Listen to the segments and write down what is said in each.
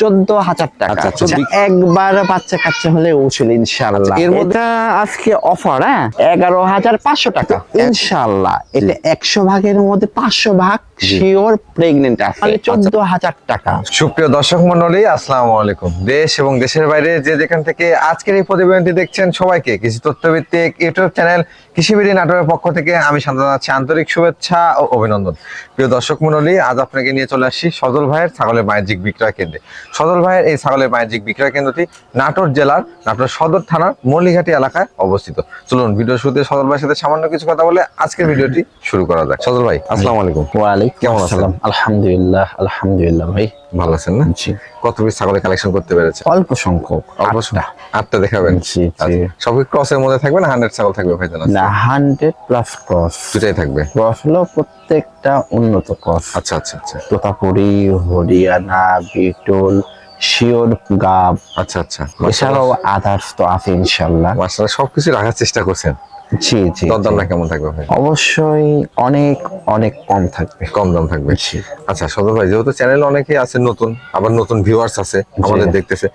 চোদ্দ হাজার টাকা। আচ্ছা, আচ্ছা। একবার বাচ্চা কাচ্চা হলে উছিল ইনশাল্লাহ আচ্ছা, এর মধ্যে আজকে অফার হ্যাঁ? এগারো হাজার পাঁচশো টাকা। ইনশাল্লাহ এটা একশো ভাগের মধ্যে পাঁচশো ভাগ শিওর প্রেগনেন্ট আছে। চোদ্দ হাজার টাকা। সুপ্রিয় দর্শক মন্ডলী আসসালামু আলাইকুম। দেশ এবং দেশের বাইরে যে যেখান থেকে আজকের এই প্রতিবেদনটি দেখছেন সবাইকে কৃষি তথ্যভিত্তিক ইউটিউব চ্যানেল কৃষিবিড়ি নাটকের পক্ষ থেকে আমি শান্ত জানাচ্ছি আন্তরিক শুভেচ্ছা ও অভিনন্দন। প্রিয় দর্শক মন্ডলী আজ আপনাকে নিয়ে চলে আসছি সদল ভাইয়ের ছাগলের বাণিজ্যিক বিক্রয় কেন্দ্রে। সদল ভাইয়ের এই ছাগলের বাণিজ্যিক বিক্রয় কেন্দ্রটি নাটোর জেলার নাটোর সদর থানার মল্লিঘাটি এলাকায় অবস্থিত। চলুন ভিডিও শুরুতে সদল ভাইয়ের সাথে সামান্য কিছু কথা বলে আজকের ভিডিওটি শুরু করা যাক। সদল ভাই আসসালামু আলাইকুম। ওয়ালাইকুম কেমন আছেন? আলহামদুলিল্লাহ আলহামদুলিল্লাহ ভাই। ভালো আছেন না? জি। কত পিস ছাগলের কালেকশন করতে পেরেছে অল্প সংখ্যক অবশ্য আটটা। দেখাবেন? জি, জি। আচ্ছা, সব ক্রসের মধ্যে থাকবে না হান্ড্রেড ছাগল থাকবে ভাই জানা না হান্ড্রেড প্লাস ক্রস দুটাই থাকবে? ক্রস হলো প্রত্যেকটা উন্নত ক্রস আচ্ছা আচ্ছা আচ্ছা। তোতাপুরি হরিয়ানা বিটল শিওর গাব। আচ্ছা আচ্ছা। এছাড়াও আদার্স তো আছে সবকিছু রাখার চেষ্টা করছেন। জি জি দর জি। কেমন থাকবে ভাই? অবশ্যই অনেক অনেক কম থাকবে। কম দাম থাকবে। জি। আচ্ছা সদর ভাই যেহেতু চ্যানেল অনেকেই আছে নতুন আবার নতুন ভিউয়ার্স আছে আমাদের দেখতেছে।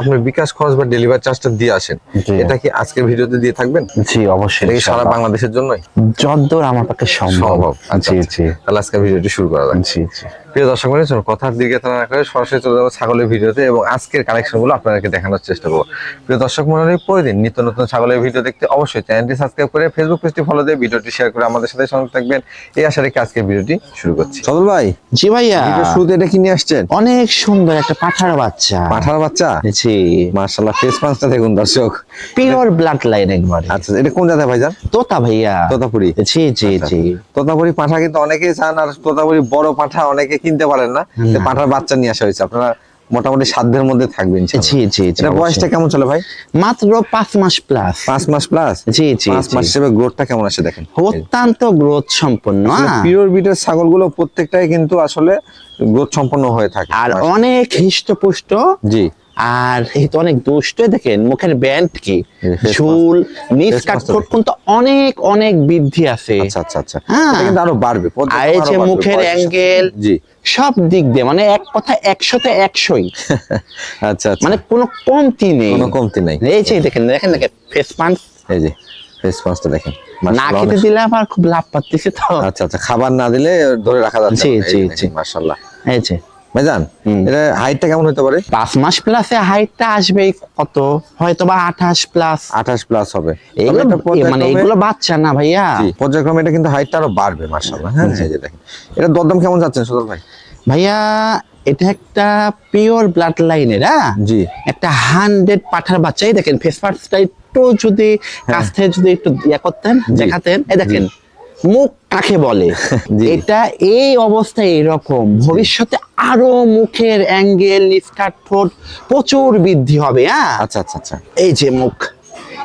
আপনি বিকাশ খরচ বা ডেলিভারি চার্জটা দিয়ে আসেন। এটা কি আজকের ভিডিওতে দিয়ে থাকবেন? জি অবশ্যই এটা সারা বাংলাদেশের জন্যই? যদ্দূর আমার পক্ষে সম্ভব। সম্ভব। আচ্ছা, জি আচ্ছা। জি। তাহলে আজকের ভিডিওটি শুরু করা যাক। জি জি। প্রিয় দর্শক চলুন কথার দিকে তা না করে সরাসরি চলে যাব ছাগলের ভিডিওতে এবং আজকের কালেকশনগুলো আপনাদেরকে দেখানোর চেষ্টা করব। প্রিয় দর্শক মনে প্রতিদিন নিত্য নতুন ছাগলের ভিডিও দেখতে অবশ্যই চ্যানেলটি সাবস্ক্রাইব করে ফেসবুক পেজটি ফলো দিয়ে ভিডিওটি শেয়ার করে আমাদের সাথে সঙ্গে থাকবেন। এই আশা রেখে আজকের ভিডিওটি শুরু করছি। সদল ভাই জি ভাইয়া। শুরুতে এটা কি নিয়ে আসছেন? অনেক সুন্দর একটা পাঠার বাচ্চা। পাঠার বাচ্চা? জি। মার্শাল্লাহ ফেস পাঁচটা দেখুন দর্শক। পিওর ব্লাড লাইন একবার। আচ্ছা এটা কোন জায়গায় ভাইজান? তোতা ভাইয়া। তোতাপুরি। জি জি আচ্ছা। জি। তোতাপুরি পাঠা কিন্তু অনেকেই চান আর তোতাপুরি বড় পাঠা অনেকে কিনতে পারেন না। পাঠার বাচ্চা নিয়ে আসা হয়েছে। আপনারা মোটামুটি সাধ্যের মধ্যে থাকবেন জি জি এটা বয়সটা কেমন চলে ভাই? মাত্র পাঁচ মাস প্লাস পাঁচ মাস প্লাস জি জি পাঁচ মাস হিসেবে গ্রোথটা কেমন আছে দেখেন? অত্যন্ত গ্রোথ সম্পন্ন। পিওর বিটের ছাগলগুলো প্রত্যেকটাই কিন্তু আসলে গ্রোথ সম্পন্ন হয়ে থাকে। আর অনেক হৃষ্টপুষ্ট জি। আর এই তো অনেক দুষ্ট দেখেন মুখের ব্যান্ড কি? নিচ কিন্তু অনেক অনেক বৃদ্ধি আছে। আচ্ছা আচ্ছা আচ্ছা। হ্যাঁ। কিন্তু আরও বাড়বে আর এই যে মুখের অ্যাঙ্গেল জি। সব দিক দিয়ে মানে এক কথা একশোতে একশোই। আচ্ছা আচ্ছা। মানে কোনো কমতি নেই। কোনো কমতি নেই। এই যে দেখেন দেখেন দেখেন ফেস পাঞ্চ এই যে ফেস পাঁচটা দেখেন। না খেতে দিলে আবার খুব লাভ পাচ্ছি তো। আচ্ছা আচ্ছা খাবার না দিলে ধরে রাখা যাচ্ছে জি, জি, জি। মাশাআল্লাহ। এই যে। ভাইজান এটা হাইটটা কেমন হতে পারে? পাঁচ মাস প্লাসে হাইটটা আসবে কত? হয়তো বা আঠাশ প্লাস আঠাশ প্লাস হবে। মানে এগুলো বাচ্চা না ভাইয়া। পর্যায়ক্রমে এটা কিন্তু হাইটটা আরও বাড়বে মাশাআল্লাহ। হ্যাঁ এই যে দেখেন। এটা দরদাম কেমন যাচ্ছেন সুদল ভাই? ভাইয়া এটা একটা পিওর ব্লাড লাইনের হ্যাঁ? জি। একটা হান্ড্রেড পাঠার বাচ্চাই দেখেন ফেস পার্টসটা একটু যদি কাছ থেকে যদি একটু ইয়া করতেন দেখাতেন। এই দেখেন মুখ কাকে বলে। এটা এই অবস্থায় এরকম। ভবিষ্যতে আরও মুখের অ্যাঙ্গেল স্কার্ট ঠোঁট প্রচুর বৃদ্ধি হবে হ্যাঁ? আচ্ছা আচ্ছা আচ্ছা। এই যে মুখ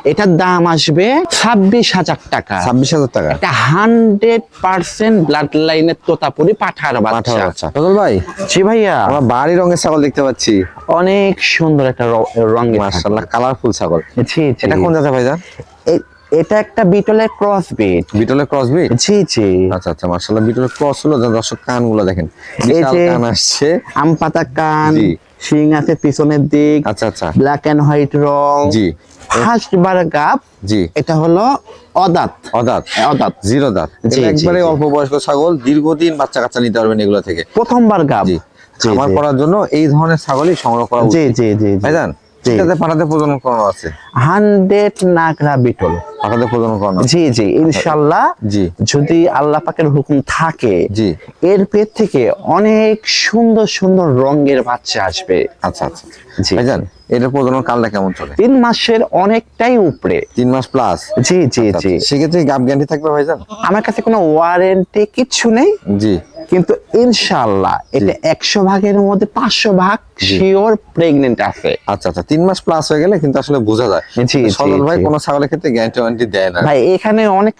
এটার দাম আসবে ছাব্বিশ হাজার টাকা। ছাব্বিশ হাজার টাকা। একটা হান্ড্রেড পার্সেন্ট ব্লাড লাইনের তোতাপুরি পাঠার বাচ্চা। বাচ্চা। ভাই জি ভাইয়া। আমরা বাড়ি রঙের ছাগল দেখতে পাচ্ছি। অনেক সুন্দর একটা রঙের মাশাআল্লাহ। কালারফুল ছাগল। জি এটা কোন জায়গা ভাইজান এটা একটা বিটলের ক্রস বিট বিটলের ক্রস বিট জি জি। আচ্ছা আচ্ছা মাশাআল্লাহ বিটলের ক্রস হলো যা দর্শক কানগুলো দেখেন। এই বিশাল যে- কান আসছে। আম পাতা কান জি। শিং আছে পিছনের দিক আচ্ছা আচ্ছা। ব্ল্যাক এন্ড হোয়াইট রং। জি। ফার্স্ট বার গাপ জি। এটা হলো অদাত। অদাত। অদাত। জিরো দাঁত। একবারে অল্প বয়স্ক ছাগল দীর্ঘদিন বাচ্চা কাচ্চা নিতে পারবেন এগুলো থেকে। প্রথমবার গাপ জি। খামার করার জন্য এই ধরনের ছাগলই সংগ্রহ করা জি উচিত। জি জি ভাইজান জি। এটাতে পাঠাতে প্রজনন করানো আছে। হান্ড্রেড নাগরা বিটল। পাঠাতে প্রজনন করানো জি জি ইনশাল্লাহ জি। যদি আল্লাহ পাকের হুকুম থাকে জি। এর পেট থেকে অনেক সুন্দর সুন্দর রঙের বাচ্চা আসবে। আচ্ছা আচ্ছা জি। ভাইজান এটার প্রজনন কালটা কেমন চলে? তিন মাসের অনেকটাই উপরে। তিন মাস প্লাস জি জি জি। সেক্ষেত্রে গাপ গ্যারান্টি থাকবে ভাইজান? আমার কাছে কোনো ওয়ারেন্টি কিচ্ছু নেই। জি। কিন্তু ইনশাল্লাহ এটা একশো ভাগের মধ্যে পাঁচশো ভাগ শিওর প্রেগনেন্ট আছে। আচ্ছা আচ্ছা তিন মাস প্লাস হয়ে গেলে কিন্তু আসলে বোঝা যায়। সদর ভাই। কোনো ছাগলের ক্ষেত্রে গ্যারান্টি ওয়ারেন্টি দেয় না। ভাই এখানে অনেক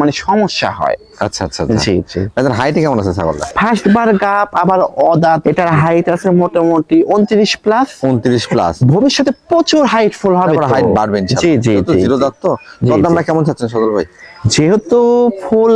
মানে সমস্যা হয়। আচ্ছা আচ্ছা আচ্ছা। জি জি। হাইটে কেমন আছে ছাগলটা? ফার্স্ট বার গাপ আবার অদাত এটার হাইট আছে মোটামুটি উনত্রিশ প্লাস উনত্রিশ প্লাস ভবিষ্যতে প্রচুর হাইট ফুল হবে। হাইট বাড়বে জি জি জি জিরো দাঁত তো জি, কেমন চাচ্ছেন সদর ভাই? যেহেতু ফুল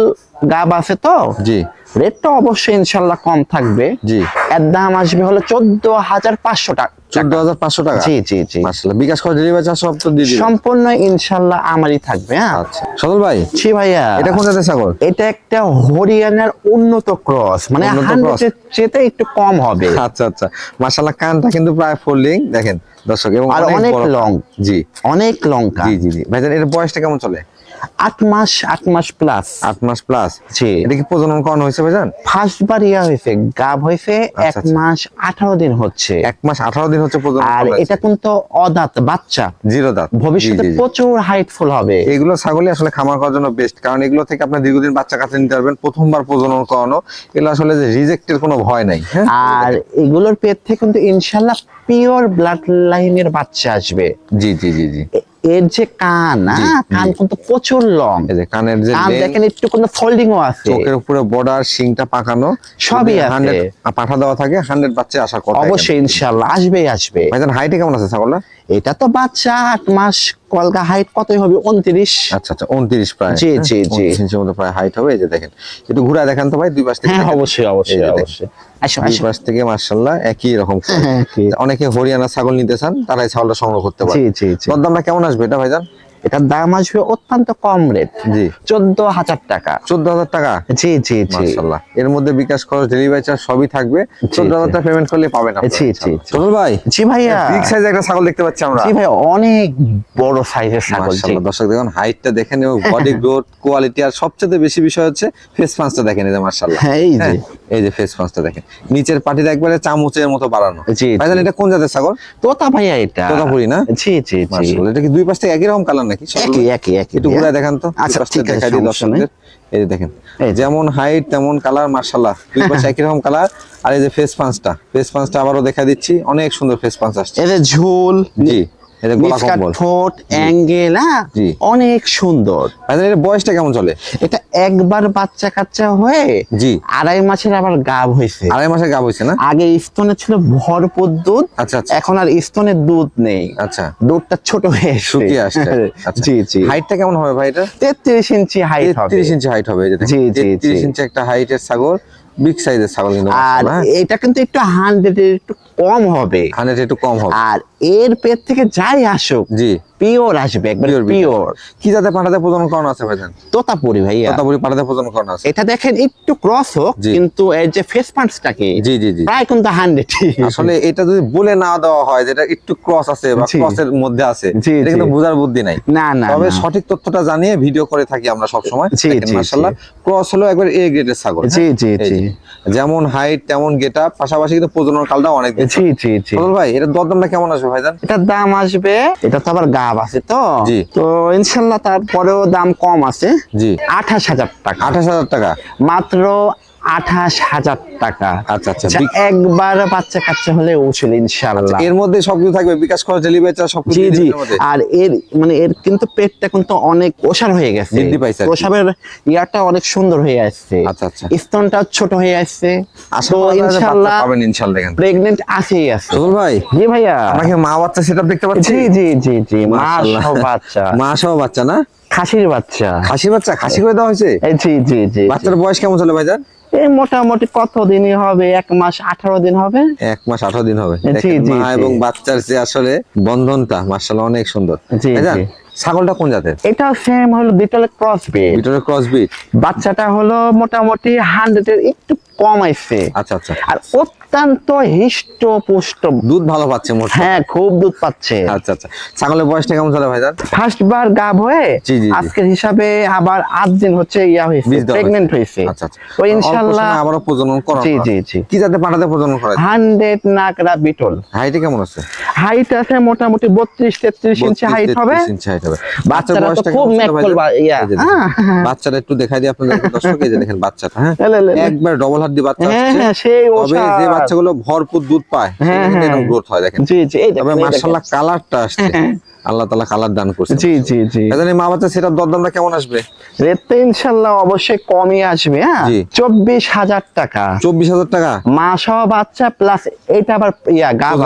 গাব আছে তো? জি। রেটটা অবশ্যই ইনশাল্লাহ কম থাকবে। জি। এর দাম আসবে হলো চোদ্দ হাজার পাঁচশো টাকা। চোদ্দ হাজার পাঁচশো টাকা? জি জি জি। বিকাশ করে ডেলিভারি চার্জ সব তো দিয়ে সম্পূর্ণ ইনশাল্লাহ আমারই থাকবে হ্যাঁ? আচ্ছা। সদল ভাই? জি ভাইয়া। এটা কোন জাতের ছাগল? এটা একটা হরিয়ানার উন্নত ক্রস। মানে? হান্ড্রেডের চেতে একটু কম হবে। আচ্ছা আচ্ছা। মাশাআল্লাহ কানটা কিন্তু প্রায় ফোল্ডিং দেখেন। দর্শক এবং আর অনেক লং জি। অনেক লঙ্কা জি জি জি। ভাইজান এর বয়সটা কেমন চলে? আট মাস আট মাস প্লাস আট মাস প্লাস জি এটা কি প্রজনন হয়েছে ভাইজান? ফার্স্ট বার ইয়া হয়েছে গাব হয়েছে এক আচ্ছা, আচ্ছা। মাস আঠারো দিন হচ্ছে। এক মাস আঠারো দিন হচ্ছে প্রজনন আর। এটা কিন্তু অদাঁত বাচ্চা। জিরো দাঁত। ভবিষ্যতে। প্রচুর হাইটফুল হবে। এগুলো ছাগলই আসলে খামার করার জন্য বেস্ট কারণ এগুলো থেকে আপনি দীর্ঘদিন বাচ্চা কাছে নিতে পারবেন প্রথমবার প্রজনন করানো। এগুলো আসলে যে রিজেক্টের কোনো ভয় নাই হ্যাঁ? আর এগুলোর পেট থেকে কিন্তু ইনশাল্লাহ পিওর ব্লাড লাইনের বাচ্চা আসবে। জি জি জি জি। এর যে কান হ্যাঁ কান কিন্তু প্রচুর লং এই যে কানের যে কান দেখেন একটু কিন্তু ফোল্ডিং ও আছে। চোখের উপরে বর্ডার শিংটা পাকানো সবই আছে। পাঠা দেওয়া থাকে হান্ড্রেড বাচ্চা আসার কথা অবশ্যই ইনশাল্লাহ আসবেই আসবে ভাইজান হাইটে কেমন আছে ছাগলটা? এটা তো বাচ্চা আট মাস কলকা হাইট কতই হবে? উনত্রিশ। আচ্ছা আচ্ছা উনত্রিশ প্রায় জি, হ্যাঁ? জি, জি। 29 ইঞ্চির মতো প্রায় হাইট হবে এই যে দেখেন। একটু ঘুরায় দেখান তো ভাই দুই পাশ থেকে হ্যাঁ অবশ্যই অবশ্যই অবশ্যই। পাশ থেকে মার্শাল্লাহ একই রকম। হ্যাঁ। অনেকে হরিয়ানা ছাগল নিতে চান তারা ছাগলটা সংগ্রহ করতে পারে কেমন আসবে এটা ভাইজান এটার দাম আসবে অত্যন্ত কম রেট জি। চোদ্দ হাজার টাকা। চোদ্দ হাজার টাকা? জি জি জি। এর মধ্যে বিকাশ খরচ ডেলিভারি চার্জ সবই থাকবে। চোদ্দ হাজার টাকা পেমেন্ট করলে পাবেন জি, জি। চলুন ভাই জি ভাইয়া। বিগ সাইজের একটা ছাগল দেখতে পাচ্ছি আমরা। জি ভাই অনেক বড় সাইজের ছাগল জি। দর্শক দেখুন হাইটটা দেখেন এবং বডি গ্রোথ কোয়ালিটি আর সবচেয়ে বেশি বিষয় হচ্ছে ফেস পাঁচটা দেখেন এই যে মাশাআল্লাহ। হ্যাঁ, এই যে। এই যে ফেস পাঁচটা দেখেন। নিচের পাটিটা একবারে চামচের মতো বাড়ানো। জি, ভাই এটা কোন জাতের ছাগল? তোতা ভাইয়া এটা। তোতাপুরি না? জি জি জি। এটা কি দুই পাশ থেকে একই রকম কালার নাকি একই একই একই একটু ঘুরে দেখান তো। আচ্ছা, দুই ঠিক আছে। দর্শকদের। এই যে দেখেন যেমন হাইট তেমন কালার মার্শাল্লাহ দুই পাশে একই রকম কালার আর এই যে ফেস পাঁচটা ফেস পাঁচটা আবারও দেখা দিচ্ছি অনেক সুন্দর ফেস পাঁচ আসছে। এদের ঝোল জি। ঠোঁট অ্যাঙ্গেল হ্যাঁ? অনেক সুন্দর। বয়সটা কেমন চলে? এটা একবার বাচ্চা কাচ্চা হয়ে জি। আড়াই মাসের আবার গাব হয়েছে। আড়াই মাসের গাব হয়েছে না? আগে স্তনে ছিল ভরপুর দুধ আচ্ছা আচ্ছা। এখন আর স্তনে দুধ নেই। আচ্ছা। দুধটা ছোট হয়ে। শুকিয়ে আসছে। আচ্ছা। জি জি। হাইটটা কেমন হবে ভাই এটা? তেত্রিশ ইঞ্চি হাইট হবে। 33 ইঞ্চি হাইট হবে। জি, জি, 33 ইঞ্চি একটা হাইটের ছাগল। বিগ সাইজের ছাগল কিন্তু আর হ্যাঁ? এটা কিন্তু একটু হান্ড্রেড একটু কম হবে। হান্ড্রেড একটু কম হবে। আর এর পেট থেকে যাই আসুক জি। পিওর আসবে একবার পিওর। কি পাঠাতে প্রজনন করানো আছে ভাইজান? তোতাপুরি ভাইয়া। তোতাপুরি পাঠাতে প্রজনন করানো আছে। এটা দেখেন একটু ক্রস হোক কিন্তু যে ফেস জি জি জি। প্রায় কিন্তু হান্ড্রেড আসলে এটা যদি বলে না দেওয়া হয় যেটা একটু ক্রস আছে বা। ক্রসের মধ্যে আছে এটা কিন্তু। বোঝার বুদ্ধি নাই। না না তবে সঠিক তথ্যটা জানিয়ে ভিডিও করে থাকি আমরা সব সময় জি, জি, মাশাআল্লাহ ক্রস হলো একবার এ গ্রেডের ছাগল জি, হ্যাঁ? জি, জি। যেমন হাইট তেমন গেটা পাশাপাশি কিন্তু প্রজনন কালটা অনেক। জি জি জি ভাই এটা দরদামটা কেমন আসবে ভাই এটার দাম আসবে এটা তো আবার গাব আছে তো? জি। তো ইনশাল্লাহ তারপরেও দাম কম আছে। জি। আঠাশ হাজার টাকা। আঠাশ হাজার টাকা। মাত্র আঠাশ হাজার টাকা। আচ্ছা আচ্ছা। একবার বাচ্চা কাচ্চা হলে উঠছিল ইনশাল্লাহ এর মধ্যে সবকিছু থাকবে বিকাশ খরচ ডেলিভারি চার্জ সবকিছু জি জি? আর এর মানে এর কিন্তু পেটটা কিন্তু অনেক ওষার হয়ে গেছে। বৃদ্ধি পাইছে। প্রসাবের ইয়াটা অনেক সুন্দর হয়ে আসছে। আচ্ছা, আচ্ছা। স্তনটা ছোট হয়ে আসছে। তো করা ইনশাল্লাহ পাবেন ইনশাল্লাহ। প্রেগনেন্ট আছেই আছে। ফজল ভাই জি ভাইয়া। আমরা কি মা বাচ্চা সেটআপ দেখতে পাচ্ছি? জি জি জি জি মা। সহ বাচ্চা। মা সহ বাচ্চা না? খাসির বাচ্চা। খাসি বাচ্চা? খাসি করে দেওয়া হয়েছে? জি জি জি। বাচ্চার বয়স কেমন চলে ভাইজান? এই মোটামুটি কত দিনই হবে? এক মাস আঠারো দিন হবে? এক মাস আঠারো দিন হবে। মা এবং বাচ্চার যে আসলে বন্ধনটা মার্শাল অনেক সুন্দর। ছাগলটা কোন জাতের? এটা সেম হলো বিটলের ক্রস বিট ভিতরে ক্রস বিট বাচ্চাটা হলো মোটামুটি হান্ড্রেডের একটু কম আসছে আচ্ছা আচ্ছা। আর অত্যন্ত হিষ্ট পুষ্ট দুধ ভালো পাচ্ছে মোট। হ্যাঁ খুব দুধ পাচ্ছে। আচ্ছা আচ্ছা। ছাগলের বয়সটা কেমন চলে ভাইজান? ফার্স্ট বার গাব হয়ে। আজকের হিসাবে আবার আট দিন হচ্ছে ইয়া হয়েছে প্রেগনেন্ট হয়েছে। আচ্ছা আচ্ছা। তো ইনশাল্লাহ আবারও প্রজনন করা জি, জি, জি। কি জাতে পাঠাতে প্রজনন করা হান্ড্রেড নাকরা বিটল। হাইটে কেমন আছে? হাইট আছে মোটামুটি বত্রিশ তেত্রিশ ইঞ্চি হাইট হবে। 33 ইঞ্চি height হবে। বাচ্চারা বয়সটা খুব? বা- ইয়া। বাচ্চাটা একটু দেখাই দিই আপনাদের দর্শক এই যে দেখেন বাচ্চাটা হ্যাঁ। একবার ডবল হাত বাচ্চা হ্যাঁ, হ্যাঁ, সেই তবে যে বাচ্চাগুলো ভরপুর দুধ পায় হ্যাঁ। এরকম গ্রোথ হয় দেখেন। জি জি তবে। মার্শাল্লাহ কালারটা আসছে। আল্লাহ কালার দান করছে জি জি জি। মা বাচ্চা সেটার দরদামটা কেমন আসবে? রেট তো ইনশাল্লাহ অবশ্যই কমই আসবে হ্যাঁ? জি। চব্বিশ হাজার টাকা। চব্বিশ হাজার টাকা? মা সহ বাচ্চা প্লাস এটা আবার ইয়া গাব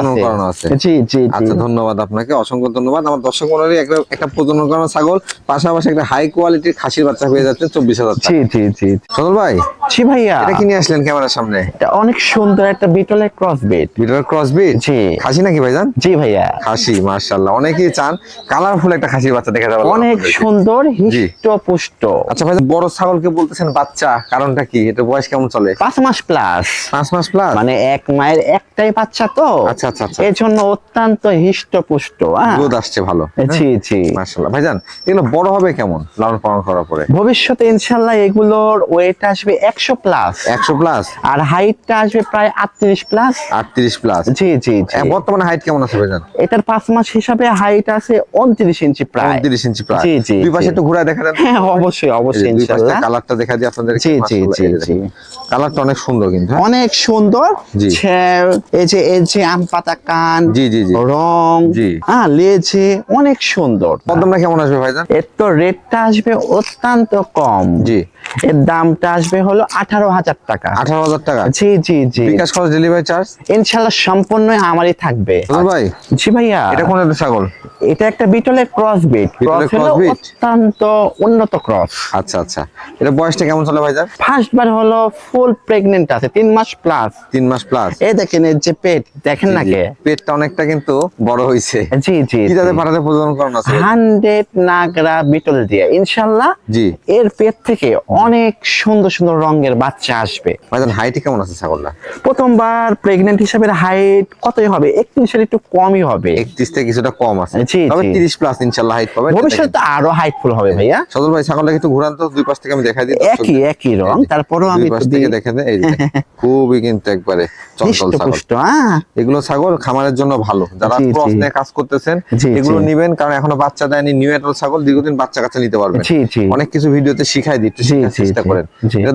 আছে। জি জি আচ্ছা ধন্যবাদ আপনাকে অসংখ্য ধন্যবাদ। আমার দর্শক মন্ডলী একটা একটা প্রজনন করানো ছাগল পাশাপাশি একটা হাই কোয়ালিটির খাসির বাচ্চা হয়ে যাচ্ছে চব্বিশ হাজার টাকা। জি জি জি সদল ভাই জি ভাইয়া। এটা কি নিয়ে আসলেন ক্যামেরার সামনে? এটা অনেক সুন্দর একটা বিটলের ক্রস বিটলের ক্রস বিট জি। খাসি নাকি ভাইজান? জি ভাইয়া। খাসি মার্শাল্লাহ অনেকেই চান কালারফুল একটা খাসির বাচ্চা দেখা যাবে। অনেক সুন্দর হিষ্ট পুষ্ট। আচ্ছা ভাই বড় ছাগলকে বলতেছেন বাচ্চা কারণটা কি? এটা বয়স কেমন চলে? পাঁচ মাস প্লাস পাঁচ মাস প্লাস মানে এক মায়ের একটাই বাচ্চা তো। আচ্ছা আচ্ছা আচ্ছা। এই জন্য অত্যন্ত হিষ্ট পুষ্ট দুধ আসছে ভালো জি জি। মার্শাল্লাহ ভাইজান এগুলো বড় হবে কেমন? লালন পালন করার পরে? ভবিষ্যতে ইনশাল্লাহ এগুলোর ওয়েট আসবে একশো প্লাস একশো প্লাস আর হাইটটা আসবে প্রায় আটত্রিশ প্লাস আটত্রিশ প্লাস জি জি জি। বর্তমানে হাইট কেমন আছে ভাইজান? এটার পাঁচ মাস হিসাবে হাইট আছে উনত্রিশ ইঞ্চি প্রায়। উনত্রিশ ইঞ্চি প্রায়। জি, জি, দুই পাশে একটু ঘুরে দেখা দেন হ্যাঁ অবশ্যই অবশ্যই কালারটা দেখা দিই আপনাদের জি, জি, জি, জি। কালারটা অনেক সুন্দর কিন্তু হ্যাঁ? অনেক সুন্দর। জি। এই যে এই যে আম পাতা কান জি জি জি। রং জি। হ্যাঁ লেজে অনেক সুন্দর। কদমটা কেমন আসবে ভাইজান? এর তো রেটটা আসবে অত্যন্ত কম। জি। এর দামটা আসবে হলো আঠারো হাজার টাকা। আঠারো হাজার টাকা? জি জি জি। বিকাশ খরচ ডেলিভারি চার্জ ইনশাল্লাহ সম্পূর্ণই আমারই থাকবে। ভাই জি ভাইয়া। এটা কোন জাতের ছাগল? এটা একটা বিটলের ক্রস বিট ক্রস হলো অত্যন্ত উন্নত ক্রস আচ্ছা আচ্ছা। এটা বয়সটা কেমন চলে ভাইজান ফার্স্ট বার হলো ফুল প্রেগনেন্ট আছে তিন মাস প্লাস তিন মাস প্লাস এই দেখেন এর যে পেট দেখেন না কে পেটটা অনেকটা কিন্তু বড় হয়েছে জি জি কি যাতে পাঠাতে প্রজনন করানো আছে? ভাই? হান্ড্রেড নাগরা বিটল দিয়ে। ইনশাল্লাহ জি। এর পেট থেকে অনেক সুন্দর সুন্দর রঙের বাচ্চা আসবে। ভাইজান হাইটে কেমন আছে ছাগলটা? প্রথমবার প্রেগনেন্ট হিসাবে হাইট কতই হবে? একত্রিশের একটু কমই হবে। একত্রিশ থেকে কিছুটা কম আছে। তবে। তিরিশ প্লাস ইনশাল্লাহ হাইট পাবে ভবিষ্যতে আরও হাইটফুল হবে ভাইয়া। সদল ভাই ছাগলটাকে একটু ঘুরান তো দুই পাশ থেকে আমি দেখাই দিই একই একই রং। তারপরেও দুই আমি পাশ থেকে দিই। দেখে দেন এই খুবই কিন্তু একবারে চঞ্চল ছাগল। এগুলো ছাগল খামারের জন্য ভালো। যারা ক্রস নিয়ে কাজ করতেছেন এগুলো। নিবেন কারণ এখনও বাচ্চা দেয়নি। নিউ এটাল ছাগল দীর্ঘদিন বাচ্চা কাচ্চা নিতে পারবেন অনেক কিছু ভিডিওতে শিখাই দিই চেষ্টা করেন।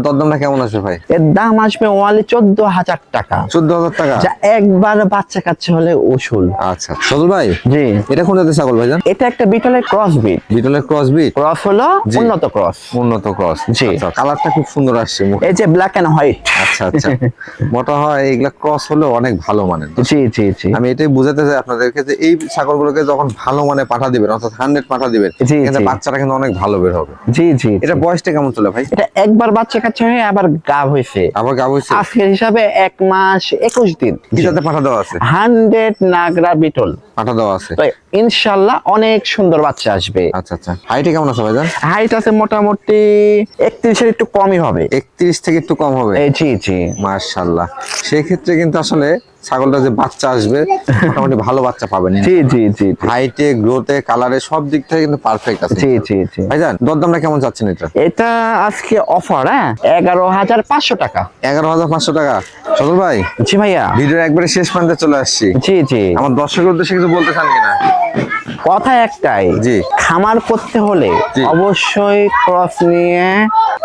দরদামটা কেমন আসবে ভাই? এর দাম আসবে ওয়ালি চোদ্দ হাজার টাকা। চোদ্দ হাজার টাকা? যা একবার বাচ্চা কাচ্চা হলে আচ্ছা সদল ভাই জি। এটা কোন জাতের ছাগল ভাইজান এটা একটা বিটলের ক্রস বিট বিটলের ক্রস বিট ক্রস হলো উন্নত ক্রস উন্নত ক্রস জি। কালারটা খুব সুন্দর আসছে মুখে। এই যে ব্ল্যাক এন্ড হোয়াইট আচ্ছা আচ্ছা। মোটা হয় এগুলা ক্রস হলেও অনেক ভালো মানের। জি জি জি। আমি এটাই বুঝাতে চাই আপনাদেরকে যে এই ছাগলগুলোকে যখন ভালো মানে পাঠা দিবেন অর্থাৎ হান্ড্রেড পাঠা দিবেন বাচ্চাটা কিন্তু অনেক ভালো বের হবে। জি জি। এটা বয়সটা কেমন চলে ভাই? এটা একবার বাচ্চা কাচ্চা হয়ে আবার গাব হয়েছে আবার গাব হয়েছে আজকের হিসাবে এক মাস একুশ দিন। কি পাঠা দেওয়া আছে? হান্ড্রেড নাগরা বিটল। পাঠা দেওয়া আছে। ইনশাল্লাহ অনেক সুন্দর বাচ্চা আসবে। আচ্ছা আচ্ছা। হাইটে কেমন আছে ভাইজান? হাইট আছে মোটামুটি একত্রিশের একটু কমই হবে। একত্রিশ থেকে একটু কম হবে? এই জি জি। মার্শাল্লাহ সেই ক্ষেত্রে কিন্তু আসলে ছাগলটা যে বাচ্চা আসবে মোটামুটি ভালো বাচ্চা পাবেন। জি জি জি হাইটে গ্রোথে কালারে সব দিক থেকে কিন্তু পারফেক্ট আছে। জি জি জি। ভাইজান দরদামটা কেমন চাচ্ছেন এটা? এটা আজকে অফার হ্যাঁ? এগারো হাজার পাঁচশো টাকা। এগারো হাজার পাঁচশো টাকা। সদল ভাই জি ভাইয়া। ভিডিওর একবারে শেষ প্রান্তে চলে আসছি। জি জি। আমার দর্শকের উদ্দেশ্যে কিছু বলতে চান কিনা? কথা একটাই জি। খামার করতে হলে অবশ্যই ক্রস নিয়ে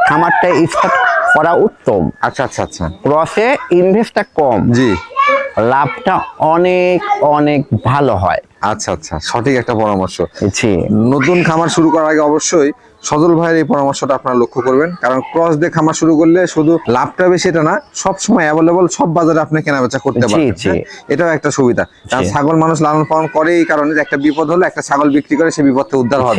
খামারটা স্টার্ট করা উত্তম। আচ্ছা আচ্ছা আচ্ছা। ক্রসে ইনভেস্টটা কম। জি। লাভটা অনেক অনেক ভালো হয়। আচ্ছা আচ্ছা সঠিক একটা পরামর্শ। জি। নতুন খামার শুরু করার আগে অবশ্যই সজল ভাইয়ের এই পরামর্শটা আপনারা লক্ষ্য করবেন। কারণ ক্রস দিয়ে খামার শুরু করলে শুধু লাভটা বেশি এটা না সব সময় অ্যাভেলেবল সব বাজারে আপনি কেনা বেচা করতে পারবেন হ্যাঁ? এটাও একটা সুবিধা। কারণ ছাগল মানুষ লালন পালন করে এই কারণে যে একটা বিপদ হলে একটা ছাগল বিক্রি করে সেই বিপদ থেকে উদ্ধার হয়।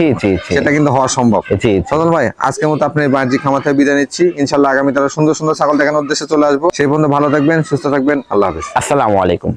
সেটা কিন্তু হওয়া সম্ভব। সজল ভাই আজকের মতো আপনি বাণিজ্যিক খামার থেকে বিদায় নিচ্ছি। ইনশাল্লাহ আগামী তারা সুন্দর সুন্দর ছাগল দেখানোর উদ্দেশ্যে চলে আসব। সেই পর্যন্ত ভালো থাকবেন সুস্থ থাকবেন। আল্লাহ হাফিজ। আসসালামু আলাইকুম।